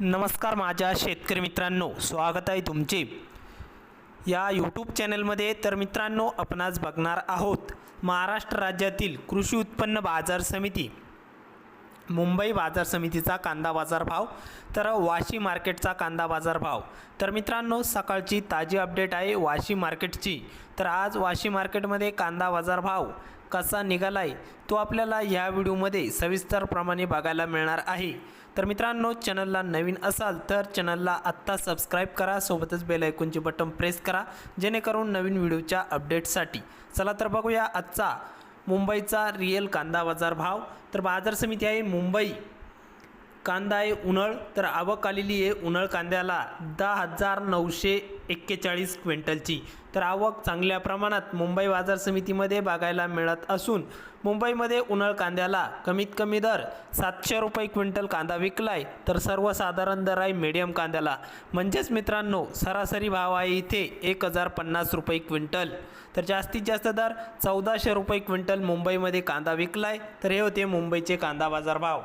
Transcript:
नमस्कार माझ्या शेतकरी मित्रांनो स्वागत आहे तुमचे. या यूट्यूब चॅनलमध्ये तर मित्रांनो आपणास बघणार आहोत महाराष्ट्र राज्यातील कृषी उत्पन्न बाजार समिती. मुंबई बाजार समितीचा कांदा बाजार भाव तर वाशी मार्केटचा कांदा बाजार भाव. तर मित्रांनो सकाळची ताजी अपडेट आहे वाशी मार्केटची. तर आज वाशी मार्केटमध्ये कांदा बाजार भाव कसा निघाला आहे तो आपल्याला या व्हिडिओमध्ये सविस्तरप्रमाणे बघायला मिळणार आहे. तर मित्रांनो चॅनलला नवीन असाल तर चॅनलला आत्ता सबस्क्राईब करा सोबतच बेल ऐकूनचे बटन प्रेस करा जेणेकरून नवीन व्हिडिओच्या अपडेटसाठी चला तर बघूया आजचा मुंबईचा रिअल कांदा बाजार भाव. तर बाजार समिती आहे मुंबई. कांदा आहे उन्हाळ तर आवक आलेली आहे उन्हाळ कांद्याला दहा हजार नऊशे एक्केचाळीस क्विंटलची. तर आवक चांगल्या प्रमाणात मुंबई बाजार समितीमध्ये बघायला मिळत असून मुंबईमध्ये उन्हाळ कांद्याला कमीत कमी दर सातशे रुपये क्विंटल कांदा विकलाय तर सर्वसाधारण दर आहे मिडियम कांद्याला. म्हणजेच मित्रांनो सरासरी भाव आहे इथे एक हजार पन्नास रुपये क्विंटल. तर जास्तीत जास्त दर चौदाशे रुपये क्विंटल मुंबईमध्ये कांदा विकलाय तर हे होते मुंबईचे कांदा बाजार भाव.